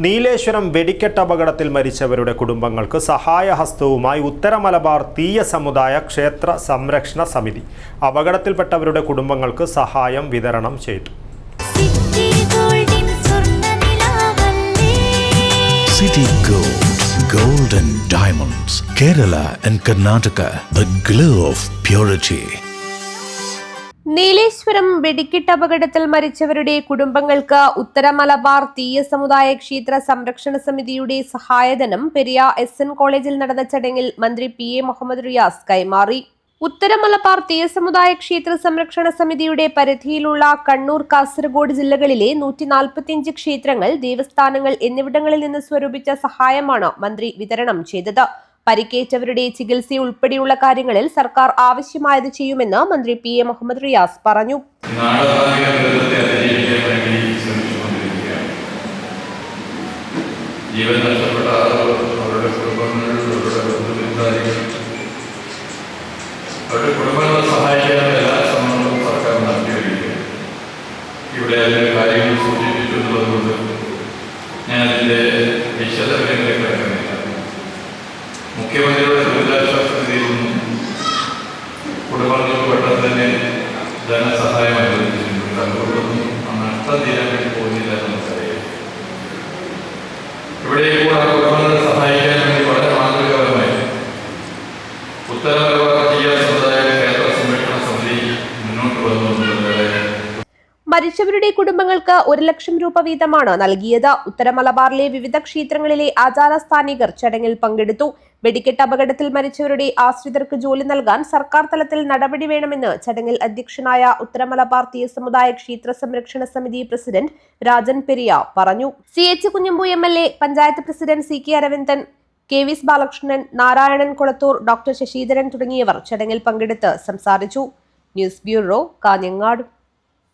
നീലേശ്വരം വെടിക്കെട്ട് അപകടത്തിൽ മരിച്ചവരുടെ കുടുംബങ്ങൾക്ക് സഹായഹസ്തവുമായി ഉത്തര മലബാർ തീയ സമുദായ ക്ഷേത്ര സംരക്ഷണ സമിതി അപകടത്തിൽപ്പെട്ടവരുടെ കുടുംബങ്ങൾക്ക് സഹായം വിതരണം ചെയ്തു. സിറ്റി ഗോൾഡിൻ സ്വർണനിലാവല്ലേ City Gold, Gold and Diamonds, Kerala and Karnataka, the glow of purity. Nileshwaram വെടിക്കെട്ട് അപകടത്തിൽ മരിച്ചവരുടെ കുടുംബങ്ങൾക്ക് ഉത്തരമലബാർ തീയ സമുദായ ക്ഷേത്ര സംരക്ഷണ സമിതിയുടെ സഹായധനം പെരിയ എസ് എൻ കോളേജിൽ നടന്ന ചടങ്ങിൽ മന്ത്രി പി എ മുഹമ്മദ് റിയാസ് കൈമാറി. ഉത്തരമലബാർ തീയ സമുദായ ക്ഷേത്ര സംരക്ഷണ സമിതിയുടെ പരിധിയിലുള്ള കണ്ണൂർ കാസർഗോഡ് ജില്ലകളിലെ നൂറ്റി നാൽപ്പത്തിയഞ്ച് ക്ഷേത്രങ്ങൾ ദേവസ്ഥാനങ്ങൾ എന്നിവിടങ്ങളിൽ നിന്ന് സ്വരൂപിച്ച സഹായമാണ് മന്ത്രി വിതരണം ചെയ്തത്. പരിക്കേറ്റവരുടെ ചികിത്സ ഉൾപ്പെടെയുള്ള കാര്യങ്ങളിൽ സർക്കാർ ആവശ്യമായത് ചെയ്യുമെന്ന് മന്ത്രി പി എ മുഹമ്മദ് റിയാസ് പറഞ്ഞു. ജീവൻ നഷ്ടപ്പെട്ട അവരുടെ അവരുടെ കുടുംബങ്ങളെ സഹായിക്കാനുള്ള എല്ലാ ശ്രമങ്ങളും സർക്കാർ ഇവിടെ അതിന്റെ കാര്യങ്ങൾ സൂചിപ്പിച്ചിട്ടുള്ളതുകൊണ്ട് ഞാൻ അതിന്റെ കിടക്കുന്നില്ല മരിച്ചവരുടെ കുടുംബങ്ങൾക്ക് ഒരു ലക്ഷം രൂപ വീതമാണ് നൽകിയത്. ഉത്തര മലബാറിലെ വിവിധ ക്ഷേത്രങ്ങളിലെ ആചാരസ്ഥാനികർ ചടങ്ങിൽ പങ്കെടുത്തു. വെടിക്കെട്ട് അപകടത്തിൽ മരിച്ചവരുടെ ആശ്രിതർക്ക് ജോലി നൽകാൻ സർക്കാർ തലത്തിൽ നടപടി വേണമെന്ന് ചടങ്ങിൽ അധ്യക്ഷനായ ഉത്തര മലബാർ തീയ സമുദായ ക്ഷേത്ര സംരക്ഷണ സമിതി പ്രസിഡന്റ് രാജൻ പെരിയ പറഞ്ഞു. C H Kunhambu M L A panchayat president C K Aravindan K V S Balakrishnan Narayanan Kulathur doctor Sasidharan തുടങ്ങിയവർ ചടങ്ങിൽ പങ്കെടുത്ത് സംസാരിച്ചു. News bureau Kanhangad.